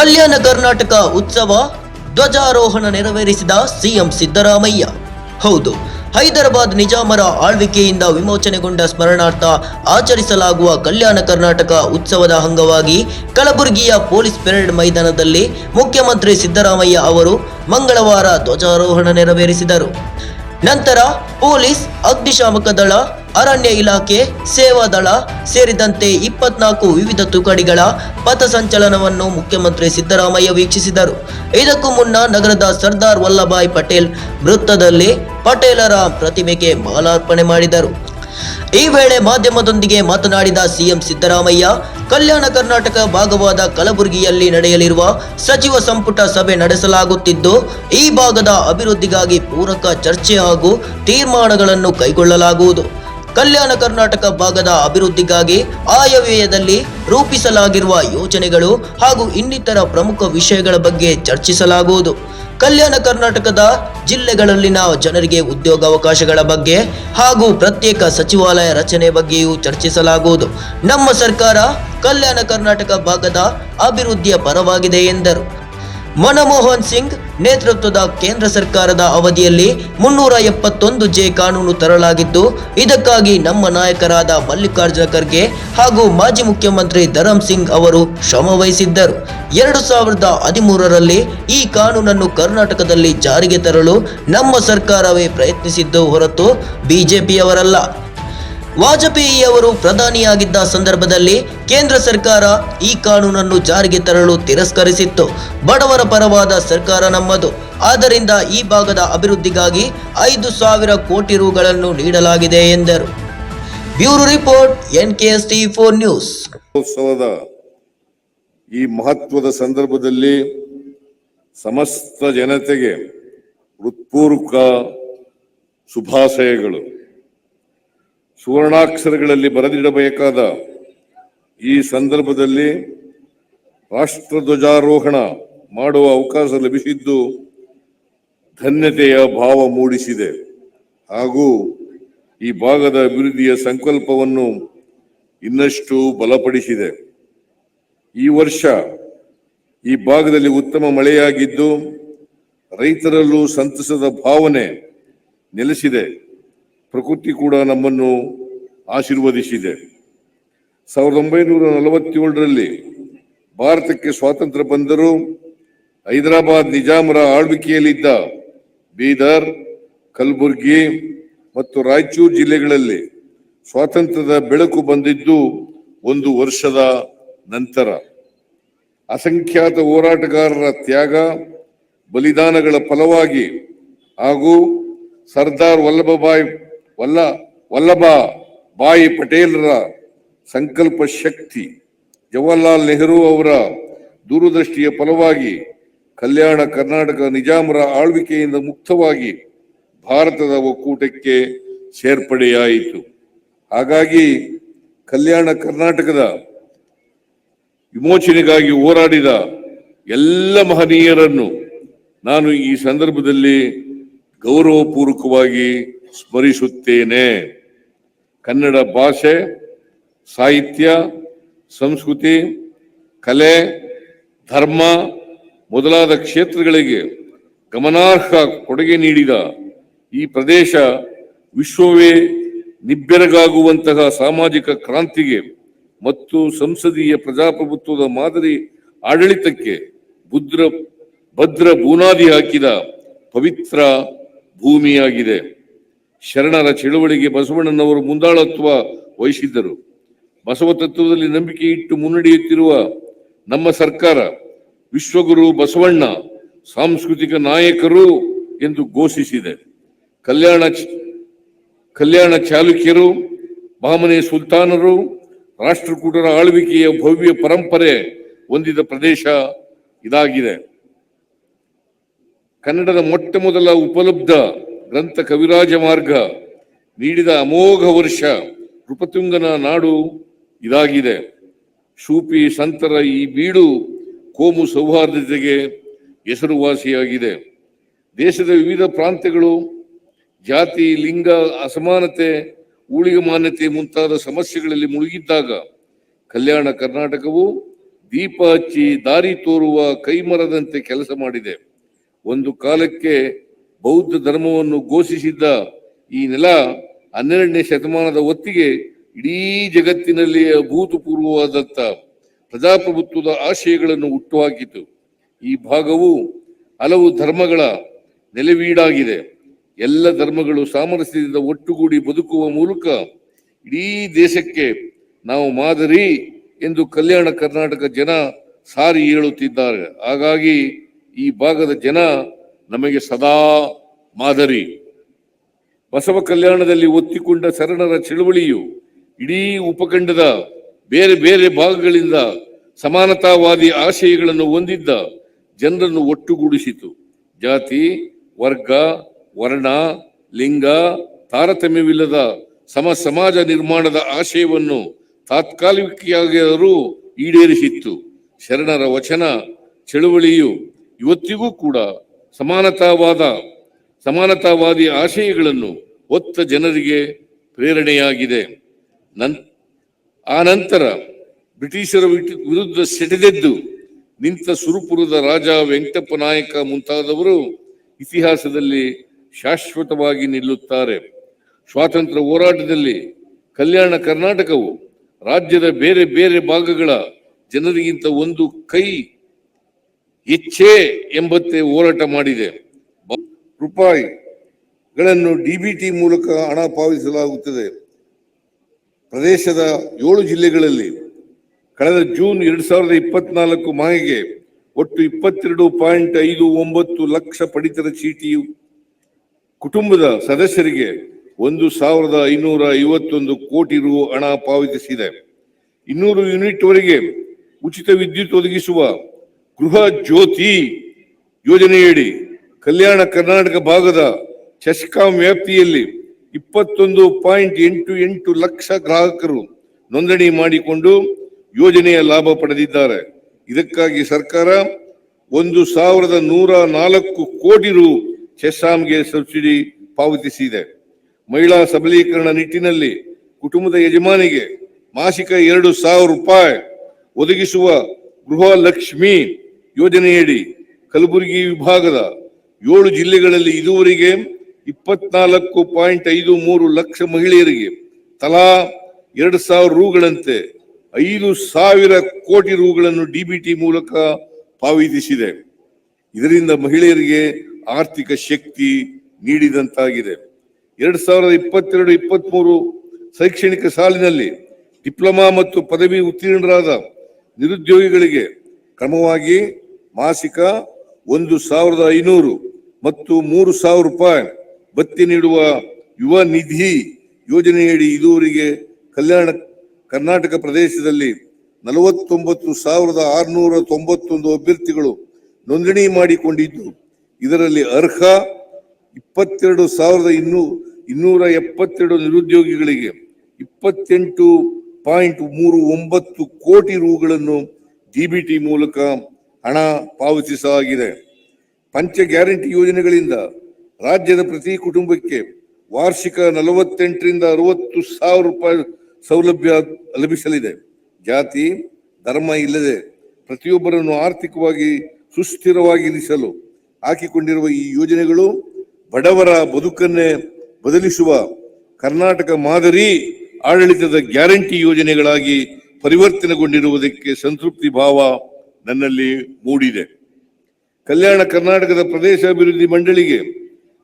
ಕಲ್ಯಾಣ ಕರ್ನಾಟಕ ಉತ್ಸವ ಧ್ವಜಾರೋಹಣ ನೆರವೇರಿಸಿದ ಸಿಎಂ ಸಿದ್ದರಾಮಯ್ಯ. ಹೌದು, ಹೈದರಾಬಾದ್ ನಿಜಾಮರ ಆಳ್ವಿಕೆಯಿಂದ ವಿಮೋಚನೆಗೊಂಡ ಸ್ಮರಣಾರ್ಥ ಆಚರಿಸಲಾಗುವ ಕಲ್ಯಾಣ ಕರ್ನಾಟಕ ಉತ್ಸವದ ಅಂಗವಾಗಿ ಕಲಬುರಗಿಯ ಪೊಲೀಸ್ ಪೆರೇಡ್ ಮೈದಾನದಲ್ಲಿ ಮುಖ್ಯಮಂತ್ರಿ ಸಿದ್ದರಾಮಯ್ಯ ಅವರು ಮಂಗಳವಾರ ಧ್ವಜಾರೋಹಣ ನೆರವೇರಿಸಿದರು. ನಂತರ ಪೊಲೀಸ್ ಅಗ್ನಿಶಾಮಕ ದಳ ಅರಣ್ಯ ಇಲಾಖೆ, ಸೇವಾ ದಳ ಸೇರಿದಂತೆ ಇಪ್ಪತ್ನಾಲ್ಕು ವಿವಿಧ ತುಕಡಿಗಳ ಪಥಸಂಚಲನವನ್ನು ಮುಖ್ಯಮಂತ್ರಿ ಸಿದ್ದರಾಮಯ್ಯ ವೀಕ್ಷಿಸಿದರು. ಇದಕ್ಕೂ ಮುನ್ನ ನಗರದ ಸರ್ದಾರ್ ವಲ್ಲಭಾಯ್ ಪಟೇಲ್ ವೃತ್ತದಲ್ಲಿ ಪಟೇಲರ ಪ್ರತಿಮೆಗೆ ಮಾಲಾರ್ಪಣೆ ಮಾಡಿದರು. ಈ ವೇಳೆ ಮಾಧ್ಯಮದೊಂದಿಗೆ ಮಾತನಾಡಿದ ಸಿಎಂ ಸಿದ್ದರಾಮಯ್ಯ, ಕಲ್ಯಾಣ ಕರ್ನಾಟಕ ಭಾಗವಾದ ಕಲಬುರಗಿಯಲ್ಲಿ ನಡೆಯಲಿರುವ ಸಚಿವ ಸಂಪುಟ ಸಭೆ ನಡೆಸಲಾಗುತ್ತಿದ್ದು, ಈ ಭಾಗದ ಅಭಿವೃದ್ಧಿಗಾಗಿ ಪೂರಕ ಚರ್ಚೆ ಹಾಗೂ ತೀರ್ಮಾನಗಳನ್ನು ಕೈಗೊಳ್ಳಲಾಗುವುದು. ಕಲ್ಯಾಣ ಕರ್ನಾಟಕ ಭಾಗದ ಅಭಿವೃದ್ಧಿಗಾಗಿ ಆಯವ್ಯಯದಲ್ಲಿ ರೂಪಿಸಲಾಗಿರುವ ಯೋಜನೆಗಳು ಹಾಗೂ ಇನ್ನಿತರ ಪ್ರಮುಖ ವಿಷಯಗಳ ಬಗ್ಗೆ ಚರ್ಚಿಸಲಾಗುವುದು. ಕಲ್ಯಾಣ ಕರ್ನಾಟಕದ ಜಿಲ್ಲೆಗಳಲ್ಲಿನ ಜನರಿಗೆ ಉದ್ಯೋಗಾವಕಾಶಗಳ ಬಗ್ಗೆ ಹಾಗೂ ಪ್ರತ್ಯೇಕ ಸಚಿವಾಲಯ ರಚನೆ ಬಗ್ಗೆಯೂ ಚರ್ಚಿಸಲಾಗುವುದು. ನಮ್ಮ ಸರ್ಕಾರ ಕಲ್ಯಾಣ ಕರ್ನಾಟಕ ಭಾಗದ ಅಭಿವೃದ್ಧಿಯ ಪರವಾಗಿದೆ ಎಂದರು. ಮನಮೋಹನ್ ಸಿಂಗ್ ನೇತೃತ್ವದ ಕೇಂದ್ರ ಸರ್ಕಾರದ ಅವಧಿಯಲ್ಲಿ ಮುನ್ನೂರ ಎಪ್ಪತ್ತೊಂದು ಜೆ ಕಾನೂನು ತರಲಾಗಿದ್ದು, ಇದಕ್ಕಾಗಿ ನಮ್ಮ ನಾಯಕರಾದ ಮಲ್ಲಿಕಾರ್ಜುನ ಖರ್ಗೆ ಹಾಗೂ ಮಾಜಿ ಮುಖ್ಯಮಂತ್ರಿ ಧರಂ ಸಿಂಗ್ ಅವರು ಶ್ರಮ ವಹಿಸಿದ್ದರು. ಎರಡು ಸಾವಿರದ ಹದಿಮೂರರಲ್ಲಿ ಈ ಕಾನೂನನ್ನು ಕರ್ನಾಟಕದಲ್ಲಿ ಜಾರಿಗೆ ತರಲು ನಮ್ಮ ಸರ್ಕಾರವೇ ಪ್ರಯತ್ನಿಸಿದ್ದು ಹೊರತು ಬಿಜೆಪಿಯವರಲ್ಲ. ವಾಜಪೇಯಿಯವರು ಪ್ರಧಾನಿಯಾಗಿದ್ದ ಸಂದರ್ಭದಲ್ಲಿ ಕೇಂದ್ರ ಸರ್ಕಾರ ಈ ಕಾನೂನನ್ನು ಜಾರಿಗೆ ತರಲು ತಿರಸ್ಕರಿಸಿತ್ತು. ಬಡವರ ಪರವಾದ ಸರ್ಕಾರ ನಮ್ಮದು. ಆದ್ದರಿಂದ ಈ ಭಾಗದ ಅಭಿವೃದ್ಧಿಗಾಗಿ ಐದು ಸಾವಿರ ಕೋಟಿ ರುಗಳನ್ನು ನೀಡಲಾಗಿದೆ ಎಂದರು. Bureau report N K S T four news. ಈ ಮಹತ್ವದ ಸಂದರ್ಭದಲ್ಲಿ ಸಮಸ್ತ ಜನತೆಗೆ ಹೃತ್ಪೂರ್ವಕ ಶುಭಾಶಯಗಳು. ಸುವರ್ಣಾಕ್ಷರಗಳಲ್ಲಿ ಬರೆದಿಡಬೇಕಾದ ಈ ಸಂದರ್ಭದಲ್ಲಿ ರಾಷ್ಟ್ರಧ್ವಜಾರೋಹಣ ಮಾಡುವ ಅವಕಾಶ ಲಭಿಸಿದ್ದು ಧನ್ಯತೆಯ ಭಾವ ಮೂಡಿಸಿದೆ. ಹಾಗೂ ಈ ಭಾಗದ ಅಭಿವೃದ್ಧಿಯ ಸಂಕಲ್ಪವನ್ನು ಇನ್ನಷ್ಟು ಬಲಪಡಿಸಿದೆ. ಈ ವರ್ಷ ಈ ಭಾಗದಲ್ಲಿ ಉತ್ತಮ ಮಳೆಯಾಗಿದ್ದು ರೈತರಲ್ಲೂ ಸಂತಸದ ಭಾವನೆ ನೆಲೆಸಿದೆ. ಪ್ರಕೃತಿ ಕೂಡ ನಮ್ಮನ್ನು ಆಶೀರ್ವದಿಸಿದೆ. ಸಾವಿರದ ಒಂಬೈನೂರ ನಲವತ್ತೇಳರಲ್ಲಿ ಭಾರತಕ್ಕೆ ಸ್ವಾತಂತ್ರ್ಯ ಬಂದರೂ ಹೈದರಾಬಾದ್ ನಿಜಾಮರ ಆಳ್ವಿಕೆಯಲ್ಲಿದ್ದ ಬೀದರ್, ಕಲಬುರ್ಗಿ ಮತ್ತು ರಾಯಚೂರು ಜಿಲ್ಲೆಗಳಲ್ಲಿ ಸ್ವಾತಂತ್ರ್ಯದ ಬೆಳಕು ಬಂದಿದ್ದು ಒಂದು ವರ್ಷದ ನಂತರ. ಅಸಂಖ್ಯಾತ ಹೋರಾಟಗಾರರ ತ್ಯಾಗ, ಬಲಿದಾನಗಳ ಫಲವಾಗಿ ಹಾಗೂ ಸರ್ದಾರ್ ವಲ್ಲಭಭಾಯ್ ವಲ್ಲ, ವಲ್ಲಭ ಬಾಯಿ ಪಟೇಲರ ಸಂಕಲ್ಪ ಶಕ್ತಿ, ಜವಾಹರ್ಲಾಲ್ ನೆಹರು ಅವರ ದೂರದೃಷ್ಟಿಯ ಫಲವಾಗಿ ಕಲ್ಯಾಣ ಕರ್ನಾಟಕ ನಿಜಾಮರ ಆಳ್ವಿಕೆಯಿಂದ ಮುಕ್ತವಾಗಿ ಭಾರತದ ಒಕ್ಕೂಟಕ್ಕೆ ಸೇರ್ಪಡೆಯಾಯಿತು. ಹಾಗಾಗಿ ಕಲ್ಯಾಣ ಕರ್ನಾಟಕದ ವಿಮೋಚನೆಗಾಗಿ ಹೋರಾಡಿದ ಎಲ್ಲ ಮಹನೀಯರನ್ನು ನಾನು ಈ ಸಂದರ್ಭದಲ್ಲಿ ಗೌರವಪೂರ್ವಕವಾಗಿ ಸ್ಮರಿಸುತ್ತೇನೆ. ಕನ್ನಡ ಭಾಷೆ, ಸಾಹಿತ್ಯ, ಸಂಸ್ಕೃತಿ, ಕಲೆ, ಧರ್ಮ ಮೊದಲಾದ ಕ್ಷೇತ್ರಗಳಿಗೆ ಗಮನಾರ್ಹ ಕೊಡುಗೆ ನೀಡಿದ ಈ ಪ್ರದೇಶ ವಿಶ್ವವೇ ನಿಬ್ಬೆರಗಾಗುವಂತಹ ಸಾಮಾಜಿಕ ಕ್ರಾಂತಿಗೆ ಮತ್ತು ಸಂಸದೀಯ ಪ್ರಜಾಪ್ರಭುತ್ವದ ಮಾದರಿ ಆಡಳಿತಕ್ಕೆ ಬುದ್ರ ಭದ್ರ ಬೂನಾದಿ ಹಾಕಿದ ಪವಿತ್ರ ಭೂಮಿಯಾಗಿದೆ. ಶರಣರ ಚಳುವಳಿಗೆ ಬಸವಣ್ಣನವರು ಮುಂದಾಳತ್ವ ವಹಿಸಿದ್ದರು. ಬಸವ ತತ್ವದಲ್ಲಿ ನಂಬಿಕೆ ಇಟ್ಟು ಮುನ್ನಡೆಯುತ್ತಿರುವ ನಮ್ಮ ಸರ್ಕಾರ ವಿಶ್ವಗುರು ಬಸವಣ್ಣ ಸಾಂಸ್ಕೃತಿಕ ನಾಯಕರು ಎಂದು ಘೋಷಿಸಿದೆ. ಕಲ್ಯಾಣ ಕಲ್ಯಾಣ ಚಾಲುಕ್ಯರು, ಬಾಮನೆ ಸುಲ್ತಾನರು, ರಾಷ್ಟ್ರಕೂಟರ ಆಳ್ವಿಕೆಯ ಭವ್ಯ ಪರಂಪರೆ ಹೊಂದಿದ ಪ್ರದೇಶ ಇದಾಗಿದೆ. ಕನ್ನಡದ ಮೊಟ್ಟ ಮೊದಲ ಉಪಲಬ್ಧ ಗ್ರಂಥ ಕವಿರಾಜ ಮಾರ್ಗ ನೀಡಿದ ಅಮೋಘ ವರ್ಷ ನೃಪತುಂಗನ ನಾಡು ಇದಾಗಿದೆ. ಶೂಪಿ ಸಂತರ ಈ ಬೀಡು ಕೋಮು ಸೌಹಾರ್ದತೆಗೆ ಹೆಸರುವಾಸಿಯಾಗಿದೆ. ದೇಶದ ವಿವಿಧ ಪ್ರಾಂತ್ಯಗಳು, ಜಾತಿ, ಲಿಂಗ, ಅಸಮಾನತೆ ಊಳಿಗೆ ಮಾನ್ಯತೆ ಮುಂತಾದ ಸಮಸ್ಯೆಗಳಲ್ಲಿ ಮುಳುಗಿದ್ದಾಗ ಕಲ್ಯಾಣ ಕರ್ನಾಟಕವು ದೀಪ ಹಚ್ಚಿ ದಾರಿ ತೋರುವ ಕೈಮರದಂತೆ ಕೆಲಸ ಮಾಡಿದೆ. ಒಂದು ಕಾಲಕ್ಕೆ ಬೌದ್ಧ ಧರ್ಮವನ್ನು ಘೋಷಿಸಿದ್ದ ಈ ನೆಲ ಹನ್ನೆರಡನೇ ಶತಮಾನದ ಹೊತ್ತಿಗೆ ಇಡೀ ಜಗತ್ತಿನಲ್ಲಿ ಅಭೂತಪೂರ್ವವಾದಂತ ಪ್ರಜಾಪ್ರಭುತ್ವದ ಆಶಯಗಳನ್ನು ಹುಟ್ಟುಹಾಕಿತು. ಈ ಭಾಗವು ಹಲವು ಧರ್ಮಗಳ ನೆಲೆವೀಡಾಗಿದೆ. ಎಲ್ಲ ಧರ್ಮಗಳು ಸಾಮರಸ್ಯದಿಂದ ಒಟ್ಟುಗೂಡಿ ಬದುಕುವ ಮೂಲಕ ಇಡೀ ದೇಶಕ್ಕೆ ನಾವು ಮಾದರಿ ಎಂದು ಕಲ್ಯಾಣ ಕರ್ನಾಟಕ ಜನ ಸಾರಿ ಹೇಳುತ್ತಿದ್ದಾರೆ. ಹಾಗಾಗಿ ಈ ಭಾಗದ ಜನ ನಮಗೆ ಸದಾ ಮಾದರಿ. ಬಸವ ಕಲ್ಯಾಣದಲ್ಲಿ ಒತ್ತಿಕೊಂಡ ಶರಣರ ಚಳುವಳಿಯು ಇಡೀ ಉಪಖಂಡದ ಬೇರೆ ಬೇರೆ ಭಾಗಗಳಿಂದ ಸಮಾನತಾವಾದಿ ಆಶಯಗಳನ್ನು ಹೊಂದಿದ್ದ ಜನರನ್ನು ಒಟ್ಟುಗೂಡಿಸಿತು. ಜಾತಿ, ವರ್ಗ, ವರ್ಣ, ಲಿಂಗ, ತಾರತಮ್ಯವಿಲ್ಲದ ಸಮ ಸಮಾಜ ನಿರ್ಮಾಣದ ಆಶಯವನ್ನು ತಾತ್ಕಾಲಿಕವಾಗಿಯಾದರೂ ಈಡೇರಿಸಿತ್ತು. ಶರಣರ ವಚನ, ಚಳುವಳಿಯು ಇವತ್ತಿಗೂ ಕೂಡ ಸಮಾನತಾವಾದ, ಸಮಾನತಾವಾದಿ ಆಶಯಗಳನ್ನು ಒತ್ತ ಜನರಿಗೆ ಪ್ರೇರಣೆಯಾಗಿದೆ. ನನ್, ಆ ನಂತರ ಬ್ರಿಟಿಷರ ವಿರುದ್ಧ ಸೆಟೆದೆದ್ದು ನಿಂತ ಸುರುಪುರದ ರಾಜ ವೆಂಕಟಪ್ಪ ನಾಯಕ ಮುಂತಾದವರು ಇತಿಹಾಸದಲ್ಲಿ ಶಾಶ್ವತವಾಗಿ ನಿಲ್ಲುತ್ತಾರೆ. ಸ್ವಾತಂತ್ರ್ಯ ಹೋರಾಟದಲ್ಲಿ ಕಲ್ಯಾಣ ಕರ್ನಾಟಕವು ರಾಜ್ಯದ ಬೇರೆ ಬೇರೆ ಭಾಗಗಳ ಜನರಿಗಿಂತ ಒಂದು ಕೈ ಹೆಚ್ಚೇ ಎಂಬತ್ತೆ ಹೋರಾಟ ಮಾಡಿದೆ. ರೂಪಾಯಿಗಳನ್ನು ಡಿಬಿಟಿ ಮೂಲಕ ಹಣ ಪಾವತಿಸಲಾಗುತ್ತದೆ. ಪ್ರದೇಶದ ಏಳು ಜಿಲ್ಲೆಗಳಲ್ಲಿ ಕಳೆದ ಜೂನ್ ಎರಡ್ ಸಾವಿರದ ಇಪ್ಪತ್ನಾಲ್ಕು ಮಾಹಿಗೆ ಒಟ್ಟು ಇಪ್ಪತ್ತೆರಡು ಪಾಯಿಂಟ್ ಐದು ಒಂಬತ್ತು ಲಕ್ಷ ಪಡಿತರ ಚೀಟಿಯು ಕುಟುಂಬದ ಸದಸ್ಯರಿಗೆ ಒಂದು ಸಾವಿರದ ಐನೂರ ಐವತ್ತೊಂದು ಕೋಟಿ ರು ಹಣ ಪಾವತಿಸಿದೆ. ಇನ್ನೂರು ಯೂನಿಟ್ ವರೆಗೆ ಉಚಿತ ವಿದ್ಯುತ್ ಒದಗಿಸುವ ಗೃಹ ಜ್ಯೋತಿ ಯೋಜನೆಯಡಿ ಕಲ್ಯಾಣ ಕರ್ನಾಟಕ ಭಾಗದ ಚೆಸ್ಕಾಂ ವ್ಯಾಪ್ತಿಯಲ್ಲಿ ಇಪ್ಪತ್ತೊಂದು ಪಾಯಿಂಟ್ ಎಂಟು ಎಂಟು ಲಕ್ಷ ಗ್ರಾಹಕರು ನೋಂದಣಿ ಮಾಡಿಕೊಂಡು ಯೋಜನೆಯ ಲಾಭ ಪಡೆದಿದ್ದಾರೆ. ಇದಕ್ಕಾಗಿ ಸರ್ಕಾರ ಒಂದು ಸಾವಿರದ ನೂರ ನಾಲ್ಕು ಕೋಟಿ ರು ಚೆಸ್ಸಾಂಗೆ ಸಬ್ಸಿಡಿ ಪಾವತಿಸಿದೆ. ಮಹಿಳಾ ಸಬಲೀಕರಣ ನಿಟ್ಟಿನಲ್ಲಿ ಕುಟುಂಬದ ಯಜಮಾನಿಗೆ ಮಾಸಿಕ ಎರಡು ಸಾವಿರ ರೂಪಾಯಿ ಒದಗಿಸುವ ಗೃಹ ಲಕ್ಷ್ಮಿ ಯೋಜನೆಯಡಿ ಕಲಬುರಗಿ ವಿಭಾಗದ ಏಳು ಜಿಲ್ಲೆಗಳಲ್ಲಿ ಇದುವರೆಗೆ ಇಪ್ಪತ್ನಾಲ್ಕು ಪಾಯಿಂಟ್ ಐದು ಮೂರು ಲಕ್ಷ ಮಹಿಳೆಯರಿಗೆ ತಲಾ ಎರಡು ಸಾವಿರ ರೂಗಳಂತೆ ಐದು ಸಾವಿರ ಕೋಟಿ ರೂಗಳನ್ನು ಡಿಬಿಟಿ ಮೂಲಕ ಪಾವತಿಸಿದೆ. ಇದರಿಂದ ಮಹಿಳೆಯರಿಗೆ ಆರ್ಥಿಕ ಶಕ್ತಿ ನೀಡಿದಂತಾಗಿದೆ. ಎರಡು ಸಾವಿರದ ಇಪ್ಪತ್ತೆರಡು ಇಪ್ಪತ್ಮೂರು ಶೈಕ್ಷಣಿಕ ಸಾಲಿನಲ್ಲಿ ಡಿಪ್ಲೊಮಾ ಮತ್ತು ಪದವಿ ಉತ್ತೀರ್ಣರಾದ ನಿರುದ್ಯೋಗಿಗಳಿಗೆ ಕ್ರಮವಾಗಿ ಮಾಸಿಕ ಒಂದು ಸಾವಿರದ ಐನೂರು ಮತ್ತು ಮೂರು ಸಾವಿರ ರೂಪಾಯಿ ಬತ್ತಿ ನೀಡುವ ಯುವ ನಿಧಿ ಯೋಜನೆಯಡಿ ಇದುವರೆಗೆ ಕಲ್ಯಾಣ ಕರ್ನಾಟಕ ಪ್ರದೇಶದಲ್ಲಿ ನಲವತ್ತೊಂಬತ್ತು ಸಾವಿರದ ಆರುನೂರ ತೊಂಬತ್ತೊಂದು ಅಭ್ಯರ್ಥಿಗಳು ನೋಂದಣಿ ಮಾಡಿಕೊಂಡಿದ್ದು, ಇದರಲ್ಲಿ ಅರ್ಹ ಇಪ್ಪತ್ತೆರಡು ಸಾವಿರದ ಇನ್ನೂ, ಇನ್ನೂರ ಎಪ್ಪತ್ತೆರಡು ನಿರುದ್ಯೋಗಿಗಳಿಗೆ ಇಪ್ಪತ್ತೆಂಟು ಪಾಯಿಂಟ್ ಮೂರು ಒಂಬತ್ತು ಕೋಟಿ ರೂಗಳನ್ನು ಡಿಬಿಟಿ ಮೂಲಕ ಹಣ ಪಾವತಿಸಲಾಗಿದೆ ಪಂಚ ಗ್ಯಾರಂಟಿ ಯೋಜನೆಗಳಿಂದ ರಾಜ್ಯದ ಪ್ರತಿ ಕುಟುಂಬಕ್ಕೆ ವಾರ್ಷಿಕ ನಲವತ್ತೆಂಟರಿಂದ ಅರವತ್ತು ಸಾವಿರ ರೂಪಾಯಿ ಸೌಲಭ್ಯ ಲಭಿಸಲಿದೆ. ಜಾತಿ, ಧರ್ಮ ಇಲ್ಲದೆ ಪ್ರತಿಯೊಬ್ಬರನ್ನು ಆರ್ಥಿಕವಾಗಿ ಸುಸ್ಥಿರವಾಗಿರಿಸಲು ಹಾಕಿಕೊಂಡಿರುವ ಈ ಯೋಜನೆಗಳು ಬಡವರ ಬದುಕನ್ನೇ ಬದಲಿಸುವ ಕರ್ನಾಟಕ ಮಾದರಿ ಆಡಳಿತದ ಗ್ಯಾರಂಟಿ ಯೋಜನೆಗಳಾಗಿ ಪರಿವರ್ತನೆಗೊಂಡಿರುವುದಕ್ಕೆ ಸಂತೃಪ್ತಿ ಭಾವ ನನ್ನಲ್ಲಿ ಮೂಡಿದೆ. ಕಲ್ಯಾಣ ಕರ್ನಾಟಕದ ಪ್ರದೇಶ ಅಭಿವೃದ್ಧಿ ಮಂಡಳಿಗೆ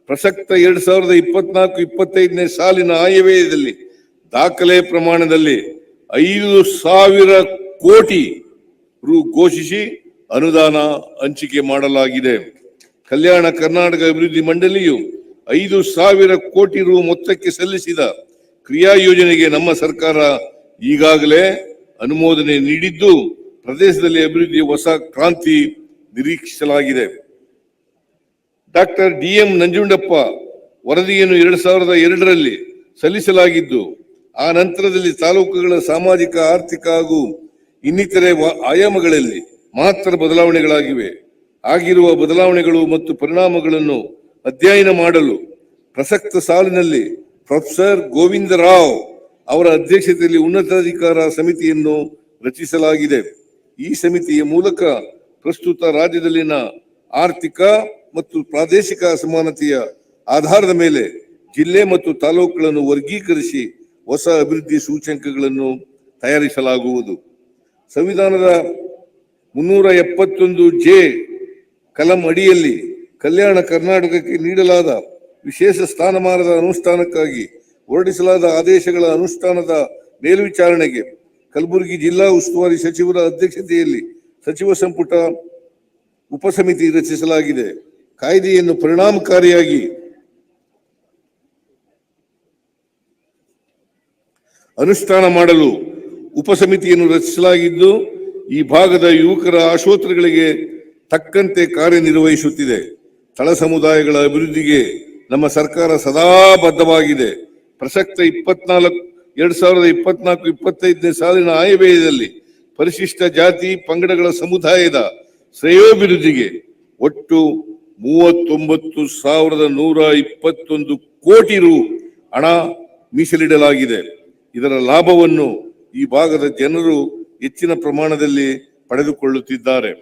ಪ್ರಸಕ್ತ ಎರಡ್ ಸಾವಿರದ ಇಪ್ಪತ್ನಾಲ್ಕು, ಇಪ್ಪತ್ತೈದನೇ ಸಾಲಿನ ಆಯವ್ಯಯದಲ್ಲಿ ದಾಖಲೆ ಪ್ರಮಾಣದಲ್ಲಿ ಐದು ಸಾವಿರ ಕೋಟಿ ರು ಘೋಷಿಸಿ ಅನುದಾನ ಹಂಚಿಕೆ ಮಾಡಲಾಗಿದೆ. ಕಲ್ಯಾಣ ಕರ್ನಾಟಕ ಅಭಿವೃದ್ಧಿ ಮಂಡಳಿಯು ಐದು ಸಾವಿರ ಕೋಟಿ ರು ಮೊತ್ತಕ್ಕೆ ಸಲ್ಲಿಸಿದ ಕ್ರಿಯಾ ಯೋಜನೆಗೆ ನಮ್ಮ ಸರ್ಕಾರ ಈಗಾಗಲೇ ಅನುಮೋದನೆ ನೀಡಿದ್ದು ಪ್ರದೇಶದಲ್ಲಿ ಅಭಿವೃದ್ಧಿಯ ಹೊಸ ಕ್ರಾಂತಿ ನಿರೀಕ್ಷಿಸಲಾಗಿದೆ. ಡಾಕ್ಟರ್ ಡಿ ಎಂ ನಂಜುಂಡಪ್ಪ ವರದಿಯನ್ನು ಎರಡು ಸಾವಿರದ ಎರಡರಲ್ಲಿ ಸಲ್ಲಿಸಲಾಗಿದ್ದು, ಆ ನಂತರದಲ್ಲಿ ತಾಲೂಕುಗಳ ಸಾಮಾಜಿಕ, ಆರ್ಥಿಕ ಹಾಗೂ ಇನ್ನಿತರೆ ಆಯಾಮಗಳಲ್ಲಿ ಮಹತ್ತರ ಬದಲಾವಣೆಗಳಾಗಿವೆ. ಆಗಿರುವ ಬದಲಾವಣೆಗಳು ಮತ್ತು ಪರಿಣಾಮಗಳನ್ನು ಅಧ್ಯಯನ ಮಾಡಲು ಪ್ರಸಕ್ತ ಸಾಲಿನಲ್ಲಿ ಪ್ರೊಫೆಸರ್ ಗೋವಿಂದ ರಾವ್ ಅವರ ಅಧ್ಯಕ್ಷತೆಯಲ್ಲಿ ಉನ್ನತಾಧಿಕಾರ ಸಮಿತಿಯನ್ನು ರಚಿಸಲಾಗಿದೆ. ಈ ಸಮಿತಿಯ ಮೂಲಕ ಪ್ರಸ್ತುತ ರಾಜ್ಯದಲ್ಲಿನ ಆರ್ಥಿಕ ಮತ್ತು ಪ್ರಾದೇಶಿಕ ಅಸಮಾನತೆಯ ಆಧಾರದ ಮೇಲೆ ಜಿಲ್ಲೆ ಮತ್ತು ತಾಲೂಕುಗಳನ್ನು ವರ್ಗೀಕರಿಸಿ ಹೊಸ ಅಭಿವೃದ್ಧಿ ಸೂಚ್ಯಂಕಗಳನ್ನು ತಯಾರಿಸಲಾಗುವುದು. ಸಂವಿಧಾನದ ಮುನ್ನೂರ ಎಪ್ಪತ್ತೊಂದು ಜೆ ಕಲಂ ಅಡಿಯಲ್ಲಿ ಕಲ್ಯಾಣ ಕರ್ನಾಟಕಕ್ಕೆ ನೀಡಲಾದ ವಿಶೇಷ ಸ್ಥಾನಮಾನದ ಅನುಷ್ಠಾನಕ್ಕಾಗಿ ಹೊರಡಿಸಲಾದ ಆದೇಶಗಳ ಅನುಷ್ಠಾನದ ಮೇಲ್ವಿಚಾರಣೆಗೆ ಕಲಬುರಗಿ ಜಿಲ್ಲಾ ಉಸ್ತುವಾರಿ ಸಚಿವರ ಅಧ್ಯಕ್ಷತೆಯಲ್ಲಿ ಸಚಿವ ಸಂಪುಟ ಉಪಸಮಿತಿ ರಚಿಸಲಾಗಿದೆ. ಕಾಯ್ದೆಯನ್ನು ಪರಿಣಾಮಕಾರಿಯಾಗಿ ಅನುಷ್ಠಾನ ಮಾಡಲು ಉಪಸಮಿತಿಯನ್ನು ರಚಿಸಲಾಗಿದ್ದು, ಈ ಭಾಗದ ಯುವಕರ ಆಶೋತ್ತರಗಳಿಗೆ ತಕ್ಕಂತೆ ಕಾರ್ಯನಿರ್ವಹಿಸುತ್ತಿದೆ. ತಳ ಸಮುದಾಯಗಳ ಅಭಿವೃದ್ಧಿಗೆ ನಮ್ಮ ಸರ್ಕಾರ ಸದಾ ಬದ್ಧವಾಗಿದೆ. ಪ್ರಸಕ್ತ ಇಪ್ಪತ್ನಾಲ್ಕು, ಎರಡ್ ಸಾವಿರದ ಇಪ್ಪತ್ನಾಲ್ಕು, ಇಪ್ಪತ್ತೈದನೇ ಸಾಲಿನ ಆಯವ್ಯಯದಲ್ಲಿ ಪರಿಶಿಷ್ಟ ಜಾತಿ ಪಂಗಡಗಳ ಸಮುದಾಯದ ಶ್ರೇಯೋಭಿವೃದ್ಧಿಗೆ ಒಟ್ಟು ಮೂವತ್ತೊಂಬತ್ತು ಸಾವಿರದ ನೂರ ಇಪ್ಪತ್ತೊಂದು ಕೋಟಿ ರು ಹಣ ಮೀಸಲಿಡಲಾಗಿದೆ. ಇದರ ಲಾಭವನ್ನು ಈ ಭಾಗದ ಜನರು ಹೆಚ್ಚಿನ ಪ್ರಮಾಣದಲ್ಲಿ ಪಡೆದುಕೊಳ್ಳುತ್ತಿದ್ದಾರೆ.